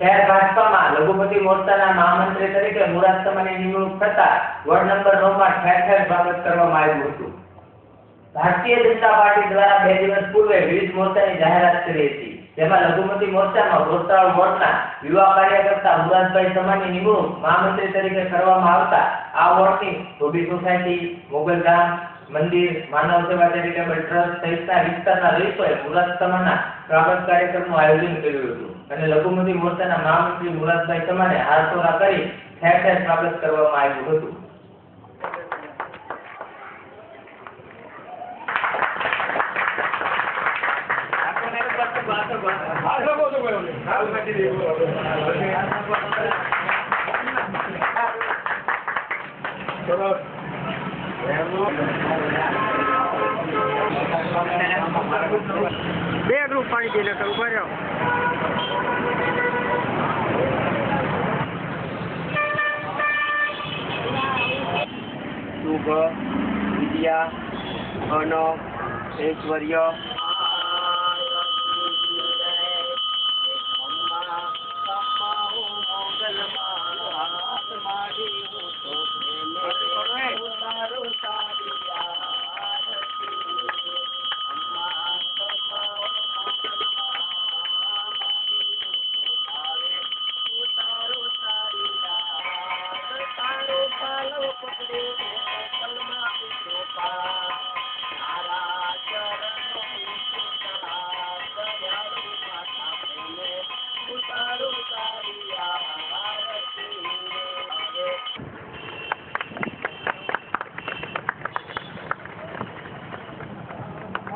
શહેર ભાજપામાં લઘુપતિ મોરચાના મહામંત્રી તરીકે મુરાદ નિમણૂક થતા વોર્ડ નંબર નવમાં ઠેર ઠેર સ્વાગત કરવામાં આવ્યું હતું. ભારતીય જનતા પાર્ટી દ્વારા બે દિવસ પૂર્વે વિવિધ મોરચાની જાહેરાત કરી હતી. જેમાં લઘુમતી મોરચામાં ભોરતાળ વોર્ડના યુવા કાર્યકર્તા મુરાદભાઈ સમાની નિમણૂક મહામંત્રી તરીકે કરવામાં આવતા આ વોર્ડની ધોબી સોસાયટી મોગલધામ મંદિર, માનવ સેવા ચેરિટેબલ ટ્રસ્ટ સહિતના વિસ્તારના રહીશોએ મુરાદ સમાના સ્વાગત કાર્યક્રમનું આયોજન કર્યું હતું. અને લઘુમતી મોરચાના મહામંત્રી મુરાદભાઈ સમાને હારતોરા કરી ઠેર ઠેર સ્વાગત કરવામાં આવ્યું હતું. બે રૂપ પાણી પી તો ઊભા રહ્યો શુભ વિદ્યા ઐશ્વર્ય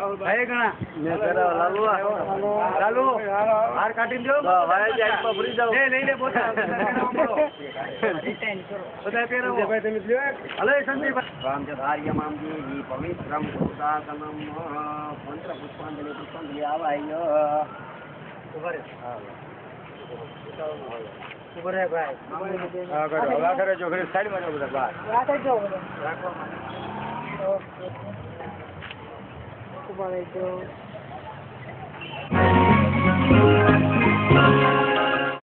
ભાઈ ગણા. લાલુ હાર કાઢી દો. લે લઈ લે પોતા. બધા પહેરો જે એ સંદીપભાઈ રામચંદ્રાર્ય મામજી પવિત્રમ પુરુષાસનમ મંત્ર પુષ્પાંજલિ પુષ્પાંજલિ આવાય ઊભા રે ઊભા રે ભાઈ. હા કરો હવા કરે જો ઘરે સાઈડમાં જાઓ બધા બહાર. Thank বাড়াইতো